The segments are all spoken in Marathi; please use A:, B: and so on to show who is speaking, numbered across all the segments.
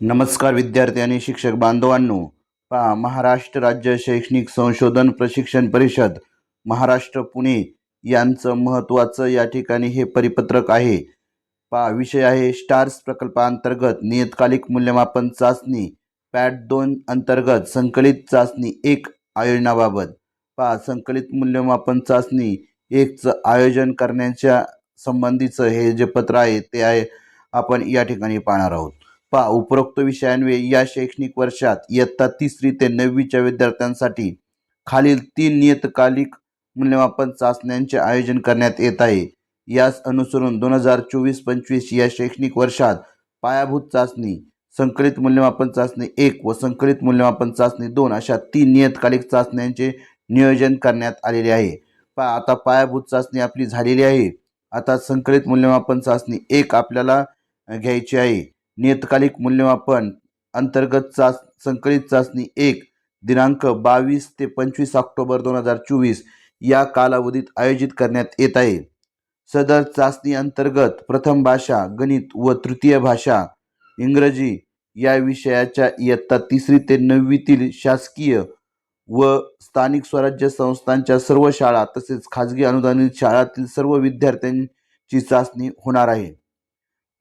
A: नमस्कार विद्यार्थी आणि शिक्षक बांधवांनो. पहा महाराष्ट्र राज्य शैक्षणिक संशोधन प्रशिक्षण परिषद महाराष्ट्र पुणे यांचं महत्त्वाचं या ठिकाणी हे परिपत्रक आहे. पहा विषय आहे स्टार्स प्रकल्पांतर्गत नियतकालिक मूल्यमापन चाचणी पॅट दोन अंतर्गत संकलित चाचणी एक आयोजनाबाबत. पहा संकलित मूल्यमापन चाचणी एकचं आयोजन करण्याच्या संबंधीचं हे जे पत्र आहे ते आहे आपण या ठिकाणी पाहणार आहोत. पहा उपरोक्त विषयांवे या शैक्षणिक वर्षात इयत्ता तिसरी ते नववीच्या विद्यार्थ्यांसाठी खालील तीन नियतकालिक मूल्यमापन चाचण्यांचे आयोजन करण्यात येत आहे. यास अनुसरून दोन हजार चोवीस पंचवीस या शैक्षणिक वर्षात पायाभूत चाचणी संकलित मूल्यमापन चाचणी एक व संकलित मूल्यमापन चाचणी दोन अशा तीन नियतकालिक चाचण्यांचे नियोजन करण्यात आलेले आहे. पहा आता पायाभूत चाचणी आपली झालेली आहे. आता संकलित मूल्यमापन चाचणी एक आपल्याला घ्यायची आहे. नियतकालिक मूल्यमापन अंतर्गत चाच संकलित चाचणी एक दिनांक बावीस ते पंचवीस ऑक्टोबर दोन हजार चोवीस या कालावधीत आयोजित करण्यात येत आहे. सदर चाचणी अंतर्गत प्रथम भाषा गणित व तृतीय भाषा इंग्रजी या विषयाच्या इयत्ता तिसरी ते नववीतील शासकीय व स्थानिक स्वराज्य संस्थांच्या सर्व शाळा तसेच खाजगी अनुदानित शाळातील सर्व विद्यार्थ्यांची चाचणी होणार आहे.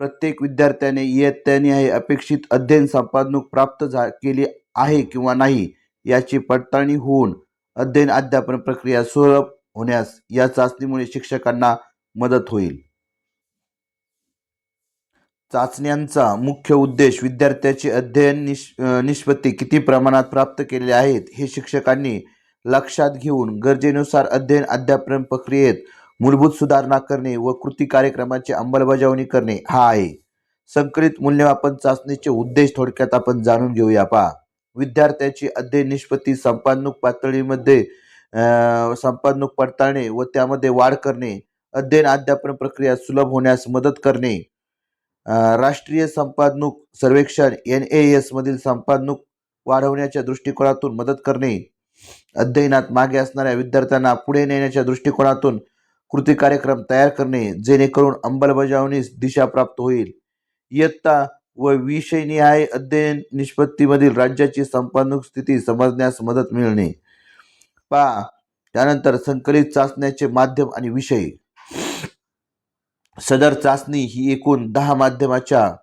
A: प्रत्येक विद्यार्थ्याने इयत्तेने हे अपेक्षित अध्ययन संपादनूक प्राप्त झा केली आहे किंवा नाही याची पडताळणी होऊन अध्ययन अध्यापन प्रक्रिया सुलभ होण्यास या चाचणीमुळे शिक्षकांना मदत होईल. चाचण्यांचा मुख्य उद्देश विद्यार्थ्याचे अध्ययन निष निष्पत्ती किती प्रमाणात प्राप्त केलेले आहेत हे शिक्षकांनी लक्षात घेऊन गरजेनुसार अध्ययन अध्यापन प्रक्रियेत मूलभूत सुधारणा करणे व कृती कार्यक्रमाची अंमलबजावणी करणे हा आहे. संकलित मूल्यमापन चाचणीचे उद्देश थोडक्यात आपण जाणून घेऊया. पहा. विद्यार्थ्याची अध्ययन निष्पत्ती संपादनूक पातळीमध्ये संपादनूक पडताळणे व त्यामध्ये वाढ करणे अध्ययन अध्यापन प्रक्रिया सुलभ होण्यास मदत करणे राष्ट्रीय संपादनूक सर्वेक्षण एन ए एस मधील संपादनूक वाढवण्याच्या दृष्टिकोनातून मदत करणे अध्ययनात मागे असणाऱ्या विद्यार्थ्यांना पुढे नेण्याच्या दृष्टिकोनातून कृती कार्यक्रम तयार करणे जेणेकरून अंमलबजावणीस दिशा प्राप्त होईल. इयत्ता व विषयनिहाय अध्ययन निष्पत्तीमधील राज्याची संपादक स्थिती समजण्यास मदत मिळणे. पा. त्यानंतर संकलित चाचण्याचे माध्यम आणि विषय. सदर चाचणी ही एकूण दहा माध्यमाच्या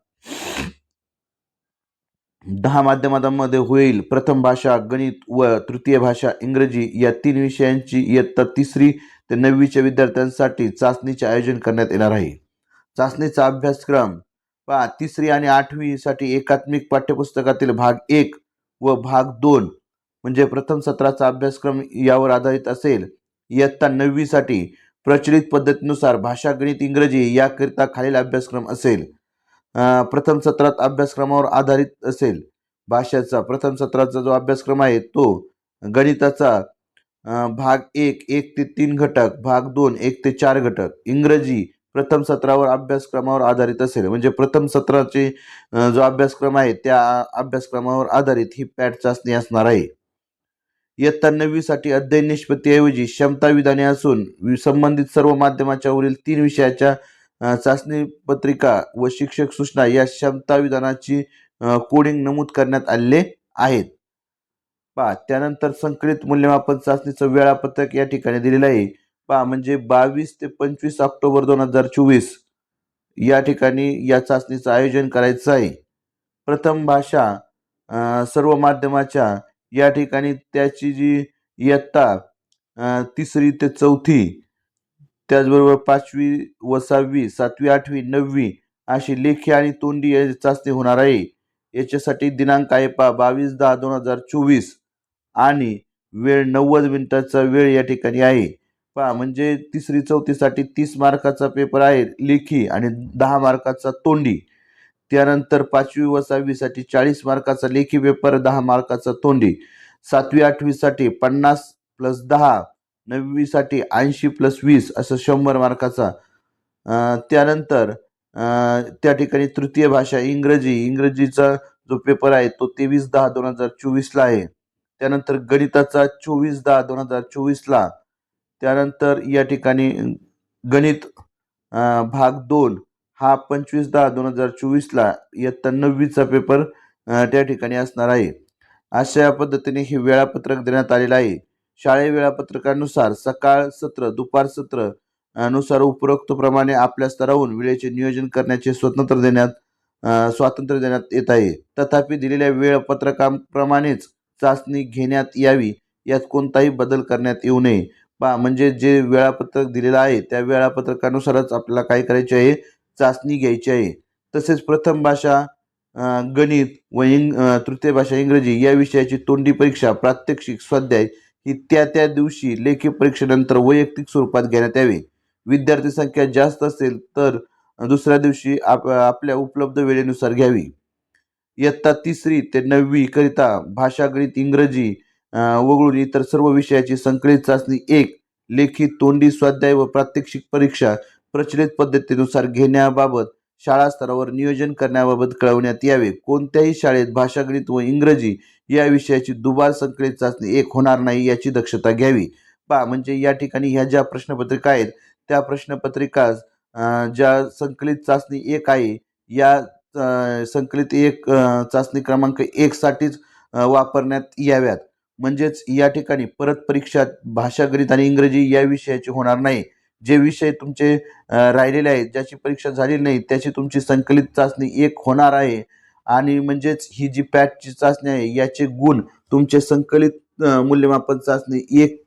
A: दहा माध्यमांमध्ये होईल. प्रथम भाषा गणित व तृतीय भाषा इंग्रजी या तीन विषयांची इयत्ता तिसरी ते नववीच्या विद्यार्थ्यांसाठी चाचणीचे आयोजन करण्यात येणार आहे. चाचणीचा अभ्यासक्रम पहा तिसरी आणि आठवीसाठी एकात्मिक पाठ्यपुस्तकातील भाग एक व भाग दोन म्हणजे प्रथम सत्राचा अभ्यासक्रम यावर आधारित असेल. इयत्ता नववीसाठी प्रचलित पद्धतीनुसार भाषा गणित इंग्रजी याकरिता खालील अभ्यासक्रम असेल. प्रथम सत्रात अभ्यासक्रमावर आधारित असेल. भाषेचा प्रथम सत्राचा जो अभ्यासक्रम आहे तो गणिताचा भाग एक एक ते तीन घटक भाग दोन एक ते चार घटक. इंग्रजी प्रथम सत्रावर अभ्यासक्रमावर आधारित असेल. म्हणजे प्रथम सत्राचे जो अभ्यासक्रम आहे त्या अभ्यासक्रमावर आधारित ही पॅट चाचणी असणार आहे. इयत्ता नववीसाठी अध्ययन निष्पत्तीऐवजी क्षमता विधाने असून वि- संबंधित सर्व माध्यमाच्या वरील तीन विषयाच्या चाचणी पत्रिका व शिक्षक सूचना या क्षमता विधानाची कोडिंग नमूद करण्यात आले आहेत. पहा त्यानंतर संकलित मूल्यमापन चाचणीचं वेळापत्रक या ठिकाणी दिलेलं आहे. पहा म्हणजे बावीस ते पंचवीस ऑक्टोबर दोन हजार चोवीस या ठिकाणी या चाचणीचं आयोजन करायचं आहे. प्रथम भाषा सर्व माध्यमाच्या या ठिकाणी त्याची जी इयत्ता तिसरी ते चौथी त्याचबरोबर पाचवी व सहावी सातवी आठवी नववी अशी लेखी आणि तोंडी या चाचणी होणार आहे. याच्यासाठी दिनांक आहे पहा बावीस दहा दोन हजार चोवीस. आणि वेळ नव्वद मिनिटाचा वेळ या ठिकाणी आहे. पहा म्हणजे तिसरी चौथीसाठी तीस मार्काचा पेपर आहे लेखी आणि दहा मार्काचा तोंडी. त्यानंतर पाचवी व सहावीसाठी चाळीस मार्काचा लेखी पेपर दहा मार्काचा तोंडी. सातवी आठवीसाठी पन्नास प्लस दहा नववीसाठी ऐंशी प्लस वीस असं शंभर मार्काचा. त्यानंतर त्या ठिकाणी तृतीय भाषा इंग्रजी. इंग्रजीचा जो पेपर आहे तो तेवीस दहा दोन हजार चोवीसला आहे. त्यानंतर गणिताचा चोवीस दहा दोन हजार चोवीसला. त्यानंतर या ठिकाणी गणित भाग दोन हा पंचवीस दहा दोन हजार चोवीसला इयत्ता नववीचा पेपर त्या ठिकाणी असणार आहे. अशा पद्धतीने हे वेळापत्रक देण्यात आलेलं आहे. शाळे वेळापत्रकानुसार सकाळ सत्र दुपार सत्रनुसार उपरोक्तप्रमाणे आपल्या स्तरावरून वेळेचे नियोजन करण्याचे स्वतंत्र देण्यात स्वातंत्र्य देण्यात येत आहे. तथापि दिलेल्या वेळापत्रकाप्रमाणेच चाचणी घेण्यात यावी यात कोणताही बदल करण्यात येऊ नये. बा म्हणजे जे वेळापत्रक दिलेलं आहे त्या वेळापत्रकानुसारच आपल्याला काय करायचे आहे? चाचणी घ्यायची आहे. तसेच प्रथम भाषा गणित व इंग तृतीय भाषा इंग्रजी या विषयाची तोंडी परीक्षा प्रात्यक्षिक स्वाध्याय ही त्या त्या दिवशी लेखी परीक्षेनंतर वैयक्तिक स्वरूपात घेण्यात यावी. विद्यार्थी संख्या जास्त असेल तर दुसऱ्या दिवशी आप आपल्या उपलब्ध वेळेनुसार घ्यावी. इयत्ता तिसरी ते नववी करिता भाषा गणित इंग्रजी वगळून इतर सर्व विषयाची संकलित चाचणी एक लेखी तोंडी स्वाध्याय व प्रात्यक्षिक परीक्षा प्रचलित पद्धतीनुसार घेण्याबाबत शाळा स्तरावर नियोजन करण्याबाबत कळवण्यात यावे. कोणत्याही शाळेत भाषा गणित व इंग्रजी या विषयाची दुबार संकलित चाचणी एक होणार नाही याची दक्षता घ्यावी. पा म्हणजे या ठिकाणी ह्या ज्या प्रश्नपत्रिका आहेत त्या प्रश्नपत्रिका ज्या संकलित चाचणी एक आहे या संकलित एक चाचणी क्रमांक एक साठीच वापरण्यात याव्यात. म्हणजेच या ठिकाणी परत परीक्षा भाषा गणित आणि इंग्रजी या विषयाची होणार नाही. जे विषय तुमचे राहिलेले आहेत ज्याची परीक्षा झालेली नाही त्याची तुमची संकलित चाचणी एक होणार आहे. आणि म्हणजेच ही जी पॅटची चाचणी आहे याचे गुण तुमचे संकलित मूल्यमापन चाचणी एक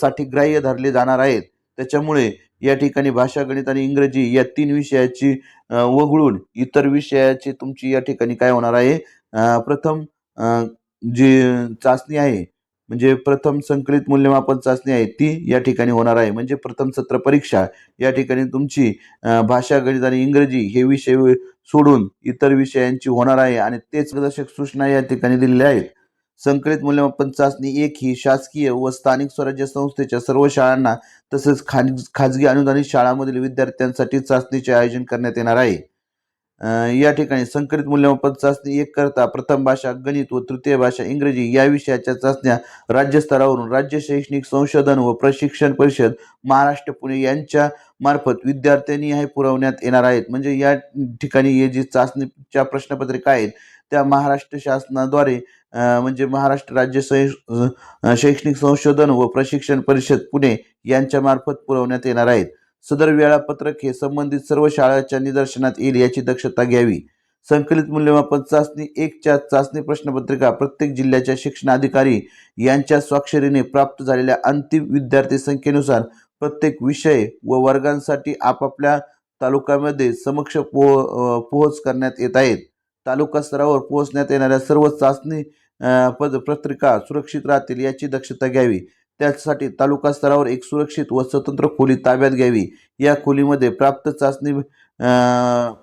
A: साठी ग्राह्य धरले जाणार आहेत. त्याच्यामुळे या ठिकाणी भाषा गणित आणि इंग्रजी या तीन विषयाची वगळून इतर विषयाची तुमची या ठिकाणी काय होणार आहे? प्रथम जी चाचणी आहे म्हणजे प्रथम संकलित मूल्यमापन चाचणी आहे ती या ठिकाणी होणार आहे. म्हणजे प्रथम सत्र परीक्षा या ठिकाणी तुमची भाषा गणित आणि इंग्रजी हे विषय सोडून इतर विषयांची होणार आहे आणि तेच मार्गदर्शक सूचना या ठिकाणी दिलेल्या आहेत. संकलित मूल्यमापन चाचणी एक ही शासकीय व स्थानिक स्वराज्य संस्थेच्या सर्व शाळांना तसेच खाज खाजगी अनुदानित शाळांमधील विद्यार्थ्यांसाठी चाचणीचे आयोजन करण्यात येणार आहे. या ठिकाणी संकलित मूल्यमापन चाचणी एक करता प्रथम भाषा गणित व तृतीय भाषा इंग्रजी या विषयाच्या चाचण्या राज्यस्तरावरून राज्य शैक्षणिक संशोधन व प्रशिक्षण परिषद महाराष्ट्र पुणे यांच्या मार्फत विद्यार्थ्यांनी हे पुरवण्यात येणार आहेत. म्हणजे या ठिकाणी हे जी चाचणीच्या प्रश्नपत्रिका आहेत त्या महाराष्ट्र शासनाद्वारे म्हणजे महाराष्ट्र राज्य शैक्षणिक संशोधन व प्रशिक्षण परिषद पुणे यांच्या मार्फत पुरवण्यात येणार आहेत. सदर वेळापत्रक हे संबंधित सर्व शाळांच्या निदर्शनात येईल याची दक्षता घ्यावी. संकलित मूल्यमापन चाचणी एकच्या चाचणी प्रश्नपत्रिका प्रत्येक जिल्ह्याच्या शिक्षणाधिकारी यांच्या स्वाक्षरीने प्राप्त झालेल्या अंतिम विद्यार्थी संख्येनुसार प्रत्येक विषय व वर्गांसाठी आपापल्या तालुक्यामध्ये समक्ष पोह पोहोच करण्यात येत आहेत. तालुका स्तरावर पोहोचण्यात येणाऱ्या सर्व चाचणी पद पत्रिका सुरक्षित राहतील याची दक्षता घ्यावी. त्यासाठी तालुका स्तरावर एक सुरक्षित व स्वतंत्र खोली ताब्यात घ्यावी. या खोलीमध्ये प्राप्त चाचणी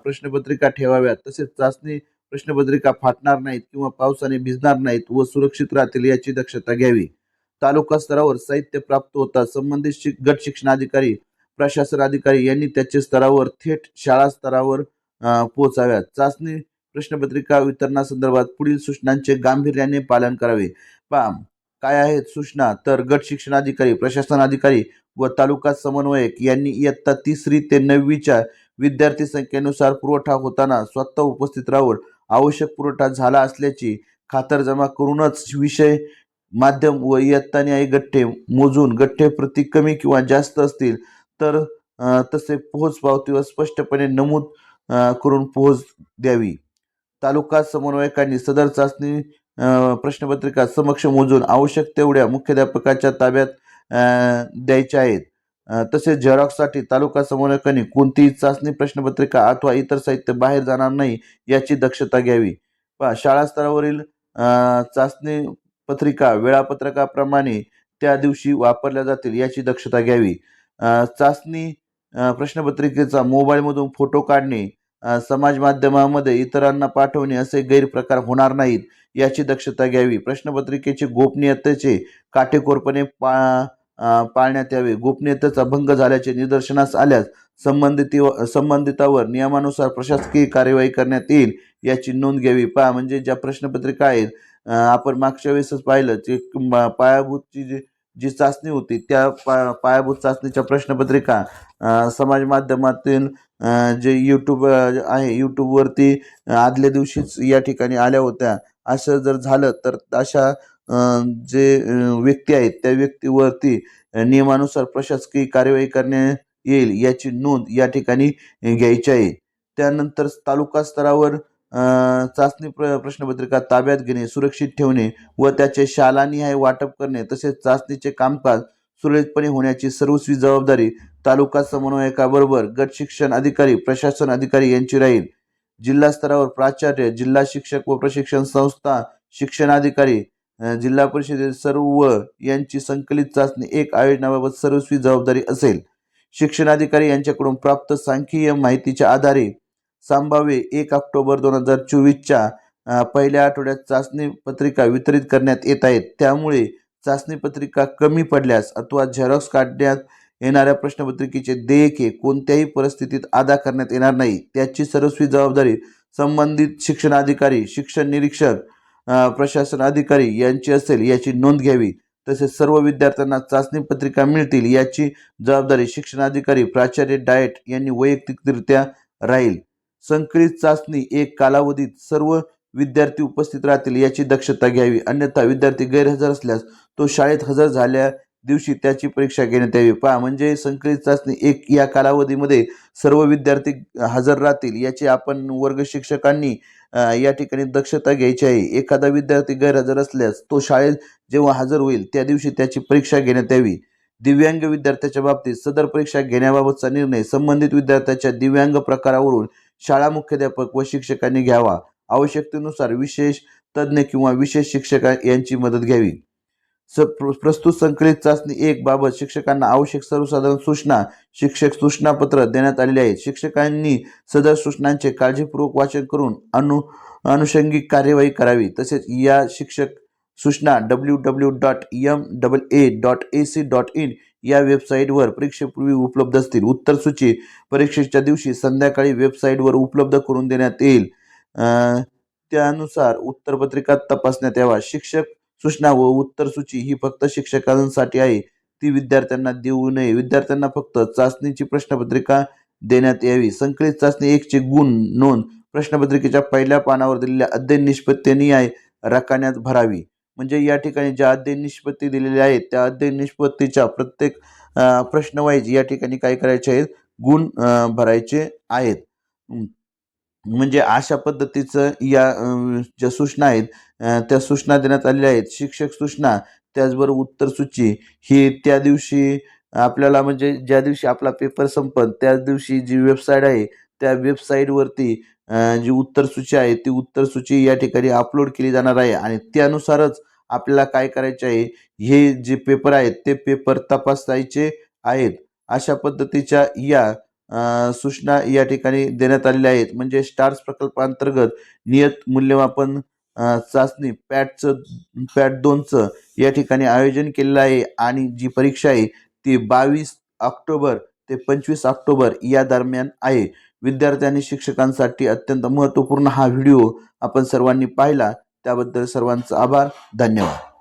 A: प्रश्नपत्रिका ठेवाव्यात. तसेच चाचणी प्रश्नपत्रिका फाटणार नाहीत किंवा पावसाने भिजणार नाहीत व सुरक्षित राहतील याची दक्षता घ्यावी. तालुका स्तरावर साहित्य प्राप्त होता. संबंधित शिक गट शिक्षणाधिकारी प्रशासन अधिकारी यांनी त्याचे स्तरावर थेट शाळा स्तरावर पोहोचाव्यात. चाचणी प्रश्नपत्रिका वितरणासंदर्भात पुढील सूचनांचे गांभीर्याने पालन करावे. पा काय आहेत सूचना? तर गट शिक्षणाधिकारी प्रशासन अधिकारी व तालुका समन्वयक यांनी इयत्ता तिसरी ते नववीच्या विद्यार्थी संख्येनुसार पुरवठा होताना स्वतः उपस्थित राहून आवश्यक पुरवठा झाला असल्याची खातरजमा करूनच विषय माध्यम व इयत्तान्यायी गठ्ठे मोजून गठ्ठे प्रति कमी किंवा जास्त असतील तर तसे पोहोच पावतीवर स्पष्टपणे नमूद करून पोहोच द्यावी. तालुका समन्वयकांनी सदर चाचणी प्रश्नपत्रिका समक्ष मोजून आवश्यक तेवढ्या मुख्याध्यापकाच्या ताब्यात द्यायच्या आहेत. तसेच झेरॉक्ससाठी तालुका समन्वयकांनी कोणतीही चाचणी प्रश्नपत्रिका अथवा इतर साहित्य बाहेर जाणार नाही याची दक्षता घ्यावी. पहा शाळा स्तरावरील चाचणी पत्रिका वेळापत्रकाप्रमाणे त्या दिवशी वापरल्या जातील याची दक्षता घ्यावी. चाचणी प्रश्नपत्रिकेचा मोबाईलमधून फोटो काढणे समाज माध्यमामध्ये इतरांना पाठवणे असे गैरप्रकार होणार नाहीत याची दक्षता घ्यावी. प्रश्नपत्रिकेचे गोपनीयतेचे काटेकोरपणे पा पाळण्यात यावे. गोपनीयतेचा भंग झाल्याचे निदर्शनास आल्यास संबंधित संबंधितावर नियमानुसार प्रशासकीय कार्यवाही करण्यात येईल याची नोंद घ्यावी. पहा म्हणजे ज्या प्रश्नपत्रिका आहेत आपण मागच्या वेळेसच पाहिलं की पायाभूतची जी जी चाचणी होती त्या पा पायाभूत चाचणीच्या प्रश्नपत्रिका समाज माध्यमातून जे यूट्यूब आहे यूट्यूबवरती आदल्या दिवशीच या ठिकाणी आल्या होत्या. असं जर झालं तर अशा जे व्यक्ती आहेत त्या व्यक्तीवरती नियमानुसार प्रशासकीय कार्यवाही करण्यात येईल याची नोंद या ठिकाणी घ्यायची आहे. त्यानंतर तालुका स्तरावर चाचणी प्र प्रश्नपत्रिका ताब्यात घेणे सुरक्षित ठेवणे व त्याचे शालानिहाय वाटप करणे तसेच चाचणीचे कामकाज सुरळीतपणे होण्याची सर्वस्वी जबाबदारी तालुका समन्वयकाबरोबर गट शिक्षण अधिकारी प्रशासन अधिकारी यांची राहील. जिल्हा स्तरावर प्राचार्य जिल्हा शिक्षक व प्रशिक्षण संस्था शिक्षणाधिकारी जिल्हा परिषदेत सर्व यांची संकलित चाचणी एक आयोजनाबाबत सर्वस्वी जबाबदारी असेल. शिक्षणाधिकारी यांच्याकडून प्राप्त सांख्यीय माहितीच्या आधारे संभाव्य एक ऑक्टोबर दोन हजार चोवीसच्या पहिल्या आठवड्यात चाचणी पत्रिका वितरित करण्यात येत आहेत. त्यामुळे चाचणी पत्रिका कमी पडल्यास अथवा झेरॉक्स काढण्यात येणाऱ्या प्रश्नपत्रिकेचे देयके कोणत्याही परिस्थितीत अदा करण्यात येणार नाही. त्याची सर्वस्वी जबाबदारी संबंधित शिक्षणाधिकारी शिक्षण निरीक्षक प्रशासन अधिकारी यांची असेल याची नोंद घ्यावी. तसेच सर्व विद्यार्थ्यांना चाचणी पत्रिका मिळतील याची जबाबदारी शिक्षणाधिकारी प्राचार्य डाएट यांनी वैयक्तिकरित्या राहील. संकलित चाचणी एक कालावधीत सर्व विद्यार्थी उपस्थित राहतील याची दक्षता घ्यावी. अन्यथा विद्यार्थी गैरहजर असल्यास तो शाळेत हजर झाल्या दिवशी त्याची परीक्षा घेण्यात यावी. पहा म्हणजे संकलित चाचणी एक या कालावधीमध्ये सर्व विद्यार्थी हजर राहतील याची आपण वर्ग शिक्षकांनी या ठिकाणी दक्षता घ्यायची आहे. एखादा विद्यार्थी गैरहजर असल्यास तो शाळेत जेव्हा हजर होईल त्या दिवशी त्याची परीक्षा घेण्यात यावी. दिव्यांग विद्यार्थ्याच्या बाबतीत सदर परीक्षा घेण्याबाबतचा निर्णय संबंधित विद्यार्थ्याच्या दिव्यांग प्रकारावरून शाळा मुख्याध्यापक व शिक्षकांनी घ्यावा. आवश्यकतेनुसार विशेष तज्ज्ञ किंवा विशेष शिक्षक यांची मदत घ्यावी. स प्र- प्रस्तुत संकलित चाचणी एक बाबत शिक्षकांना आवश्यक सर्वसाधारण सूचना शिक्षक सूचनापत्र देण्यात आलेले आहेत. शिक्षकांनी सदर सूचनांचे काळजीपूर्वक वाचन करून अनु अनुषंगिक कार्यवाही करावी. तसेच या शिक्षक सूचना W W dot M double A dot A C dot in या वेबसाईटवर परीक्षेपूर्वी उपलब्ध असतील. उत्तरसूची परीक्षेच्या दिवशी संध्याकाळी वेबसाईटवर उपलब्ध करून देण्यात येईल. त्यानुसार उत्तरपत्रिका तपासण्यात यावा. शिक्षक सूचना व उत्तरसूची ही फक्त शिक्षकांसाठी आहे. ती विद्यार्थ्यांना देऊ नये. विद्यार्थ्यांना फक्त चाचणीची प्रश्नपत्रिका देण्यात यावी. संकलित चाचणी एकचे गुण नोंद. प्रश्नपत्रिकेच्या पहिल्या पानावर दिलेल्या अध्ययन निष्पत्तीने न्याय रकान्यात भरावी. म्हणजे या ठिकाणी ज्या अध्ययन निष्पत्ती दिलेल्या आहेत त्या अध्ययन निष्पत्तीच्या प्रत्येक प्रश्नवाईज या ठिकाणी काय करायचे आहेत? गुण भरायचे आहेत. म्हणजे अशा पद्धतीचं या ज्या सूचना आहेत त्या सूचना देण्यात आलेल्या आहेत. शिक्षक सूचना त्याचबरोबर उत्तरसूची ही त्या दिवशी आपल्याला म्हणजे ज्या दिवशी आपला पेपर संपत त्याच दिवशी जी वेबसाईट आहे त्या वेबसाईटवरती जी उत्तर सूची आहे ती उत्तर सूची या ठिकाणी अपलोड केली जाणार आहे आणि त्यानुसारच आपल्याला काय करायचे आहे हे जे पेपर आहेत ते पेपर तपासायचे आहेत. अशा पद्धतीच्या या सूचना या ठिकाणी देण्यात आलेल्या आहेत. म्हणजे स्टार्स प्रकल्पांतर्गत नियत मूल्यमापन चाचणी पॅटचं पॅट दोनचं या ठिकाणी आयोजन केलेलं आहे आणि जी परीक्षा आहे ती बावीस ऑक्टोबर ते पंचवीस ऑक्टोबर या दरम्यान आहे. विद्यार्थ्यांनी शिक्षकांसाठी अत्यंत महत्त्वपूर्ण हा व्हिडिओ आपण सर्वांनी पाहिला. त्याबद्दल सर्वांचा आभार. धन्यवाद.